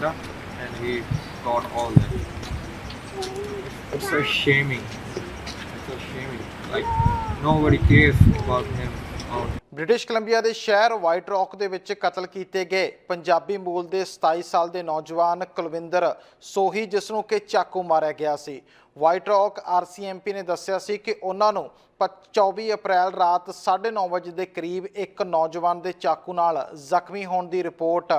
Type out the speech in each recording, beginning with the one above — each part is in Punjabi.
Canada, and he got all that. It's so shaming. It's so shaming. Like nobody cares about him. Out British Columbia ਦੇ ਸ਼ਹਿਰ ਵਾਈਟ ਰੌਕ ਦੇ ਵਿੱਚ ਕਤਲ ਕੀਤੇ ਗਏ ਪੰਜਾਬੀ ਮੂਲ ਦੇ 27 ਸਾਲ ਦੇ ਨੌਜਵਾਨ ਕੁਲਵਿੰਦਰ ਸੋਹੀ ਜਿਸ ਨੂੰ ਕਿ ਚਾਕੂ ਮਾਰਿਆ ਗਿਆ ਸੀ ਵਾਈਟ ਰੌਕ ਆਰਸੀਐਮਪੀ ਨੇ ਦੱਸਿਆ ਸੀ ਕਿ ਉਹਨਾਂ ਨੂੰ ਪ- 24 ਅਪ੍ਰੈਲ ਰਾਤ 9:30 ਵਜੇ ਦੇ ਕਰੀਬ ਇੱਕ ਨੌਜਵਾਨ ਦੇ ਚਾਕੂ ਨਾਲ ਜ਼ਖਮੀ ਹੋਣ ਦੀ ਰਿਪੋਰਟ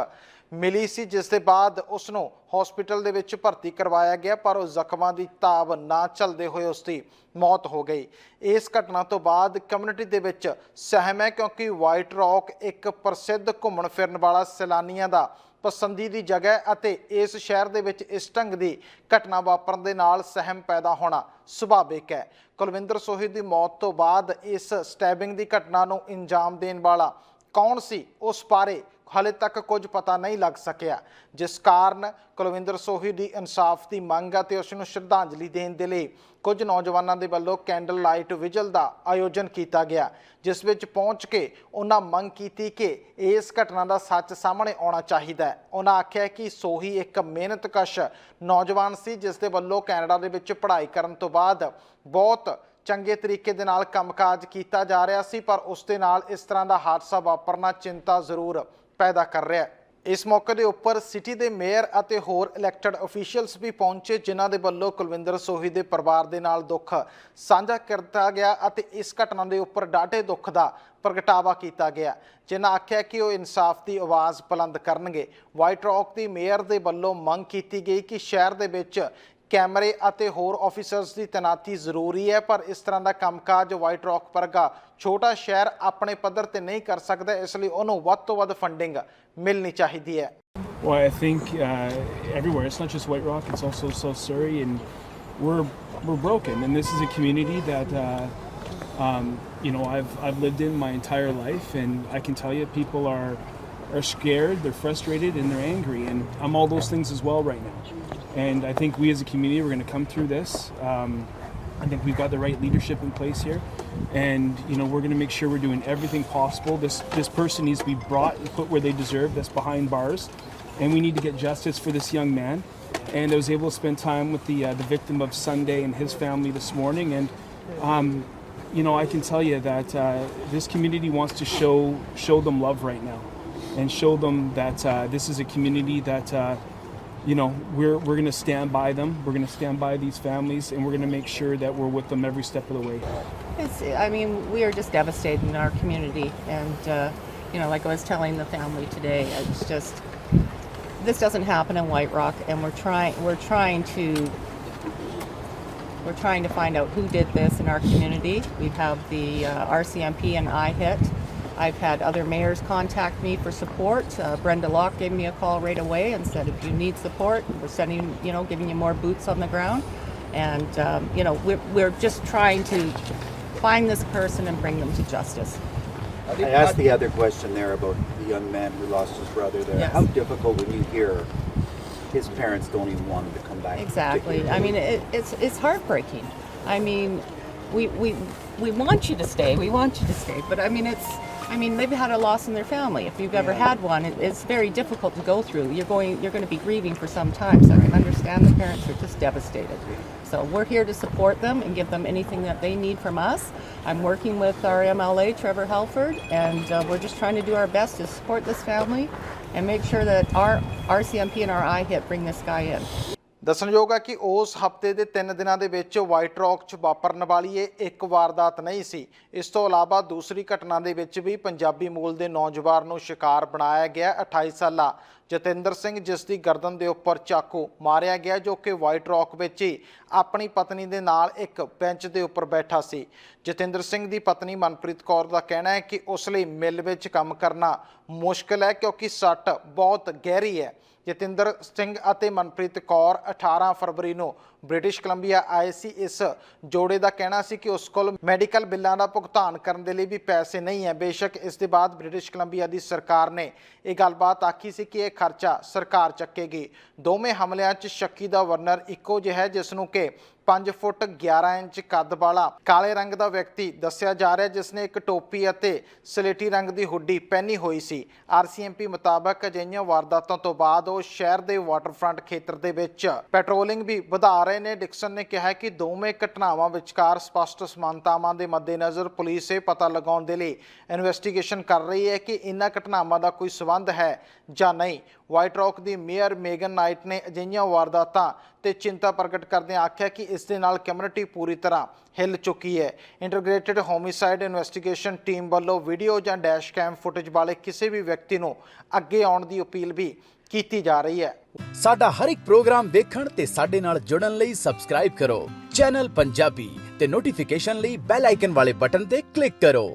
ਮਿਲੀ ਸੀ, ਜਿਸ ਦੇ ਬਾਅਦ ਉਸ ਨੂੰ ਹਸਪੀਟਲ ਦੇ ਵਿੱਚ ਭਰਤੀ ਕਰਵਾਇਆ ਗਿਆ, ਪਰ ਉਹ ਜ਼ਖਮਾਂ ਦੀ ਤਾਬ ਨਾ ਚੱਲਦੇ ਹੋਏ ਉਸ ਦੀ ਮੌਤ ਹੋ ਗਈ। ਇਸ ਘਟਨਾ ਤੋਂ ਬਾਅਦ ਕਮਿਊਨਿਟੀ ਦੇ ਵਿੱਚ ਸਹਿਮ ਹੈ, ਕਿਉਂਕਿ ਵਾਈਟ ਰੌਕ ਇੱਕ ਪ੍ਰਸਿੱਧ ਘੁੰਮਣ ਫਿਰਨ ਵਾਲਾ ਸੈਲਾਨੀਆਂ ਦਾ ਪਸੰਦੀਦੀ ਜਗ੍ਹਾ ਹੈ ਅਤੇ ਇਸ ਸ਼ਹਿਰ ਦੇ ਵਿੱਚ ਇਸ ਢੰਗ ਦੀ ਘਟਨਾ ਵਾਪਰਨ ਦੇ ਨਾਲ ਸਹਿਮ ਪੈਦਾ ਹੋਣਾ ਸੁਭਾਵਿਕ ਹੈ। ਕੁਲਵਿੰਦਰ ਸੋਹੀ ਦੀ ਮੌਤ ਤੋਂ ਬਾਅਦ ਇਸ ਸਟੈਬਿੰਗ ਦੀ ਘਟਨਾ ਨੂੰ ਇੰਜਾਮ ਦੇਣ ਵਾਲਾ ਕੌਣ ਸੀ? ਉਸ ਬਾਰੇ ਹਾਲੇ ਤੱਕ ਕੁਝ ਪਤਾ ਨਹੀਂ ਲੱਗ ਸਕਿਆ। ਜਿਸ ਕਾਰਨ ਕੁਲਵਿੰਦਰ ਸੋਹੀ ਦੀ ਇਨਸਾਫ ਦੀ ਮੰਗ ਅਤੇ ਉਸ ਨੂੰ ਸ਼ਰਧਾਂਜਲੀ ਦੇਣ ਦੇ ਲਈ ਕੁਝ ਨੌਜਵਾਨਾਂ ਦੇ ਵੱਲੋਂ ਕੈਂਡਲ ਲਾਈਟ ਵਿਜਲ ਦਾ ਆਯੋਜਨ ਕੀਤਾ ਗਿਆ, ਜਿਸ ਵਿੱਚ ਪਹੁੰਚ ਕੇ ਉਹਨਾਂ ਮੰਗ ਕੀਤੀ ਕਿ ਇਸ ਘਟਨਾ ਦਾ ਸੱਚ ਸਾਹਮਣੇ ਆਉਣਾ ਚਾਹੀਦਾ ਹੈ। ਉਹਨਾਂ ਆਖਿਆ ਕਿ ਸੋਹੀ ਇੱਕ ਮਿਹਨਤਕਸ਼ ਨੌਜਵਾਨ ਸੀ, ਜਿਸ ਦੇ ਵੱਲੋਂ ਕੈਨੇਡਾ ਦੇ ਵਿੱਚ ਪੜ੍ਹਾਈ ਕਰਨ ਤੋਂ ਬਾਅਦ ਬਹੁਤ ਚੰਗੇ ਤਰੀਕੇ ਦੇ ਨਾਲ ਕੰਮਕਾਜ ਕੀਤਾ ਜਾ ਰਿਹਾ ਸੀ, ਪਰ ਉਸ ਦੇ ਨਾਲ ਇਸ ਤਰ੍ਹਾਂ ਦਾ ਹਾਦਸਾ ਵਾਪਰਨਾ ਚਿੰਤਾ ਜ਼ਰੂਰ ਪੈਦਾ ਕਰ ਰਿਹਾ ਹੈ। ਇਸ ਮੌਕੇ ਦੇ ਉੱਪਰ ਸਿਟੀ ਦੇ ਮੇਅਰ ਅਤੇ ਹੋਰ ਇਲੈਕਟਡ ਅਫੀਸ਼ੀਅਲਸ ਵੀ ਪਹੁੰਚੇ, ਜਿਨ੍ਹਾਂ ਦੇ ਵੱਲੋਂ ਕੁਲਵਿੰਦਰ ਸੋਹੀ ਦੇ ਪਰਿਵਾਰ ਦੇ ਨਾਲ ਦੁੱਖ ਸਾਂਝਾ ਕੀਤਾ ਗਿਆ ਅਤੇ ਇਸ ਘਟਨਾ ਦੇ ਉੱਪਰ ਡਾਢੇ ਦੁੱਖ ਦਾ ਪ੍ਰਗਟਾਵਾ ਕੀਤਾ ਗਿਆ। ਜਿਨ੍ਹਾਂ ਆਖਿਆ ਕਿ ਉਹ ਇਨਸਾਫ ਦੀ ਆਵਾਜ਼ ਬੁਲੰਦ ਕਰਨਗੇ। ਵਾਈਟ ਰੌਕ ਦੀ ਮੇਅਰ ਦੇ ਵੱਲੋਂ ਮੰਗ ਕੀਤੀ ਗਈ ਕਿ ਸ਼ਹਿਰ ਦੇ ਵਿੱਚ ਕੈਮਰੇ ਅਤੇ ਹੋਰ ਆਫੀਸਰਸ ਦੀ ਤੈਨਾਤੀ ਜ਼ਰੂਰੀ ਹੈ ਪਰ ਇਸ ਤਰ੍ਹਾਂ ਦਾ ਕੰਮਕਾਜ ਵਾਈਟ ਰੌਕ ਵਰਗਾ ਛੋਟਾ ਸ਼ਹਿਰ ਆਪਣੇ ਪੱਧਰ ਤੇ ਨਹੀਂ ਕਰ ਸਕਦਾ ਇਸ ਲਈ ਉਹਨੂੰ ਵੱਧ ਤੋਂ ਵੱਧ ਫੰਡਿੰਗ ਮਿਲਣੀ ਚਾਹੀਦੀ ਹੈ Well, I think uh, everywhere. It's not just White Rock; it's also South Surrey, and we're we're broken. And this is a community that uh, um, you know I've I've lived in my entire life, and I can tell you, people are are scared, they're frustrated, and they're angry. And I'm all those things as well right now. And I think we as a community we're going to come through this. Um, I think we've got the right leadership in place here, and you know we're going to make sure we're doing everything possible. This this person needs to be brought and put where they deserve. That's behind bars, and we need to get justice for this young man. And I was able to spend time with the uh, the victim of Sunday and his family this morning, and um, you know I can tell you that uh, this community wants to show show them love right now, and show them that uh, this is a community that. Uh, you know we're we're going to stand by them we're going to stand by these families and we're going to make sure that we're with them every step of the way It's, I mean, we are just devastated in our community, and uh, you know, like I was telling the family today, it's just this doesn't happen in White Rock, and we're trying we're trying to we're trying to find out who did this in our community. We have the uh, RCMP and IHIT. I've had other mayors contact me for support. Uh, Brenda Locke gave me a call right away and said, if you need support, we're sending, you know, giving you more boots on the ground. And, um, you know, we're, we're just trying to find this person and bring them to justice. I asked the other question there about the young man who lost his brother there. Yes. How difficult when you hear his parents don't even want him to come back? Exactly. I mean, it, it's it's heartbreaking. I mean, we we we want you to stay. We want you to stay. But I mean, it's. I mean, they've had a loss in their family. If you've ever had one, it, it's very difficult to go through. You're going. You're going to be grieving for some time. So I can understand the parents are just devastated. So we're here to support them and give them anything that they need from us. I'm working with our MLA, Trevor Halford, and uh, we're just trying to do our best to support this family and make sure that our RCMP and our IHIT bring this guy in. ਦੱਸਣਯੋਗ ਹੈ ਕਿ ਉਸ ਹਫ਼ਤੇ ਦੇ 3 ਦਿਨਾਂ ਦੇ ਵਿੱਚ ਵਾਈਟ ਰੌਕ 'ਚ ਵਾਪਰਨ ਵਾਲੀ ਇਹ ਇੱਕ ਵਾਰਦਾਤ ਨਹੀਂ ਸੀ। ਇਸ ਤੋਂ ਇਲਾਵਾ ਦੂਸਰੀ ਘਟਨਾ ਦੇ ਵਿੱਚ ਵੀ ਪੰਜਾਬੀ ਮੂਲ ਦੇ ਨੌਜਵਾਨ ਨੂੰ ਸ਼ਿਕਾਰ ਬਣਾਇਆ ਗਿਆ 28 ਸਾਲਾ ਜਤਿੰਦਰ ਸਿੰਘ ਜਿਸ ਦੀ ਗਰਦਨ ਦੇ ਉੱਪਰ ਚਾਕੂ ਮਾਰਿਆ ਗਿਆ ਜੋ ਕਿ ਵਾਈਟ ਰੌਕ ਵਿੱਚ ਹੀ ਆਪਣੀ ਪਤਨੀ ਦੇ ਨਾਲ ਇੱਕ ਬੈਂਚ ਦੇ ਉੱਪਰ ਬੈਠਾ ਸੀ। ਜਤਿੰਦਰ ਸਿੰਘ ਦੀ ਪਤਨੀ ਮਨਪ੍ਰੀਤ ਕੌਰ ਦਾ ਕਹਿਣਾ ਹੈ ਕਿ ਉਸ ਲਈ ਮਿਲ ਵਿੱਚ ਕੰਮ ਕਰਨਾ ਮੁਸ਼ਕਲ ਹੈ ਕਿਉਂਕਿ ਸੱਟ ਬਹੁਤ ਗਹਿਰੀ ਹੈ। ਜਤਿੰਦਰ ਸਿੰਘ ਅਤੇ ਮਨਪ੍ਰੀਤ ਕੌਰ 18 ਫਰਵਰੀ ਨੂੰ ਬ੍ਰਿਟਿਸ਼ ਕੋਲੰਬੀਆ ਆਏ ਸੀ, ਇਸ ਜੋੜੇ ਦਾ ਕਹਿਣਾ ਸੀ ਕਿ ਉਸ ਕੋਲ ਮੈਡੀਕਲ ਬਿੱਲਾਂ ਦਾ ਭੁਗਤਾਨ ਕਰਨ ਦੇ ਲਈ ਵੀ ਪੈਸੇ ਨਹੀਂ ਹੈ। ਬੇਸ਼ੱਕ ਇਸ ਦੇ ਬਾਅਦ ਬ੍ਰਿਟਿਸ਼ ਕੋਲੰਬੀਆ ਦੀ ਸਰਕਾਰ ਨੇ ਇਹ ਗੱਲਬਾਤ ਆਖੀ ਸੀ ਕਿ ਇਹ ਖਰਚਾ ਸਰਕਾਰ ਚੱਕੇਗੀ। ਦੋਵੇਂ ਹਮਲਿਆਂ 'ਚ ਸ਼ੱਕੀ ਦਾ ਵਰਨਰ ਇੱਕੋ ਜਿਹਾ ਹੈ, ਜਿਸ ਨੂੰ ਕਿ 5 ਫੁੱਟ 11 ਇੰਚ ਕੱਦ ਵਾਲਾ ਕਾਲੇ ਰੰਗ ਦਾ ਵਿਅਕਤੀ ਦੱਸਿਆ ਜਾ ਰਿਹਾ ਜਿਸ ਨੇ ਇੱਕ ਟੋਪੀ ਅਤੇ ਸਲੇਟੀ ਰੰਗ ਦੀ ਹੁੱਡੀ ਪਹਿਨੀ ਹੋਈ ਸੀ। ਆਰਸੀਐਮਪੀ ਮੁਤਾਬਕ ਅਜਿਹੀਆਂ ਵਾਰਦਾਤਾਂ ਤੋਂ ਬਾਅਦ ਉਹ ਸ਼ਹਿਰ ਦੇ ਵਾਟਰਫਰੰਟ ਖੇਤਰ ਦੇ ਵਿੱਚ ਪੈਟਰੋਲਿੰਗ ਵੀ ਵਧਾ ਰਹੇ ਨੇ। ਡਿਕਸਨ ਨੇ ਕਿਹਾ ਕਿ ਦੋਵੇਂ ਘਟਨਾਵਾਂ ਵਿਚਕਾਰ ਸਪਸ਼ਟ ਸਮਾਨਤਾਵਾਂ ਦੇ ਮੱਦੇਨਜ਼ਰ ਪੁਲਿਸ ਇਹ ਪਤਾ ਲਗਾਉਣ ਦੇ ਲਈ ਇਨਵੈਸਟੀਗੇਸ਼ਨ ਕਰ ਰਹੀ ਹੈ ਕਿ ਇਨ੍ਹਾਂ ਘਟਨਾਵਾਂ ਦਾ ਕੋਈ ਸਬੰਧ ਹੈ ਜਾਂ ਨਹੀਂ। ਵਾਈਟ ਰੌਕ ਦੀ ਮੇਅਰ ਮੇਗਨ ਨਾਈਟ ਨੇ ਅਜਿਹੀਆਂ ਵਾਰਦਾਤਾਂ ਤੇ ਚਿੰਤਾ ਪ੍ਰਗਟ ਕਰਦਿਆਂ ਆਖਿਆ ਕਿ ਇਸ ਦੇ ਨਾਲ ਕਮਿਊਨਿਟੀ ਪੂਰੀ ਤਰ੍ਹਾਂ ਹਿੱਲ ਚੁੱਕੀ ਹੈ। ਇੰਟੀਗ੍ਰੇਟਿਡ ਹੋਮਿਸਾਈਡ ਇਨਵੈਸਟੀਗੇਸ਼ਨ ਟੀਮ ਵੱਲੋਂ ਵੀਡੀਓ ਜਾਂ ਡੈਸ਼ ਕੈਮ ਫੁਟੇਜ ਵਾਲੇ ਕਿਸੇ ਵੀ ਵਿਅਕਤੀ ਨੂੰ ਅੱਗੇ ਆਉਣ ਦੀ ਅਪੀਲ ਵੀ ਕੀਤੀ ਜਾ ਰਹੀ ਹੈ। ਸਾਡਾ ਹਰ ਇੱਕ ਪ੍ਰੋਗਰਾਮ ਦੇਖਣ ਤੇ ਸਾਡੇ ਨਾਲ ਜੁੜਨ ਲਈ ਸਬਸਕ੍ਰਾਈਬ ਕਰੋ। ਚੈਨਲ ਪੰਜਾਬੀ ਤੇ ਨੋਟੀਫਿਕੇਸ਼ਨ ਲਈ ਬੈਲ ਆਈਕਨ ਵਾਲੇ ਬਟਨ ਤੇ ਕਲਿੱਕ ਕਰੋ।